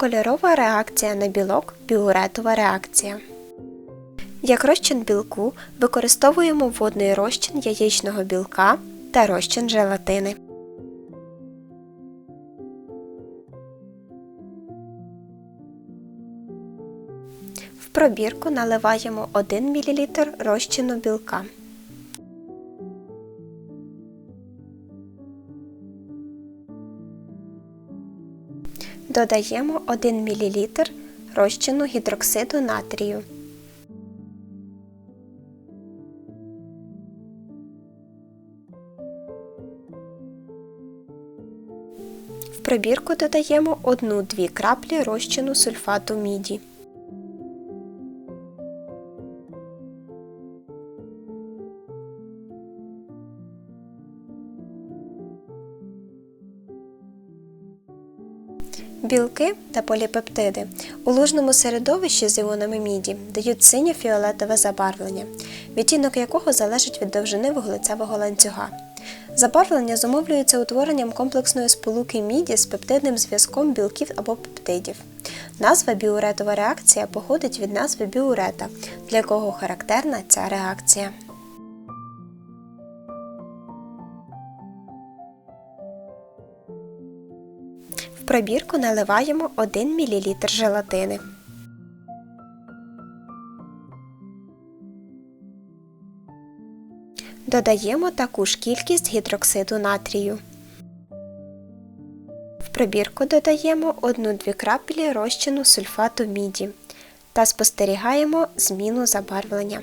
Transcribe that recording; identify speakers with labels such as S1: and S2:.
S1: Кольорова реакція на білок біуретова реакція. Як розчин білку використовуємо водний розчин яєчного білка та розчин желатини. В пробірку наливаємо 1 мл розчину білка. Додаємо 1 мл розчину гідроксиду натрію. В пробірку додаємо 1-2 краплі розчину сульфату міді. Білки та поліпептиди у лужному середовищі з іонами міді дають синьо-фіолетове забарвлення, відтінок якого залежить від довжини вуглецевого ланцюга. Забарвлення зумовлюється утворенням комплексної сполуки міді з пептидним зв'язком білків або пептидів. Назва біуретова реакція походить від назви біурета, для якого характерна ця реакція. Пробірку наливаємо 1 мл желатини. Додаємо таку ж кількість гідроксиду натрію. В пробірку додаємо 1-2 краплі розчину сульфату міді та спостерігаємо зміну забарвлення.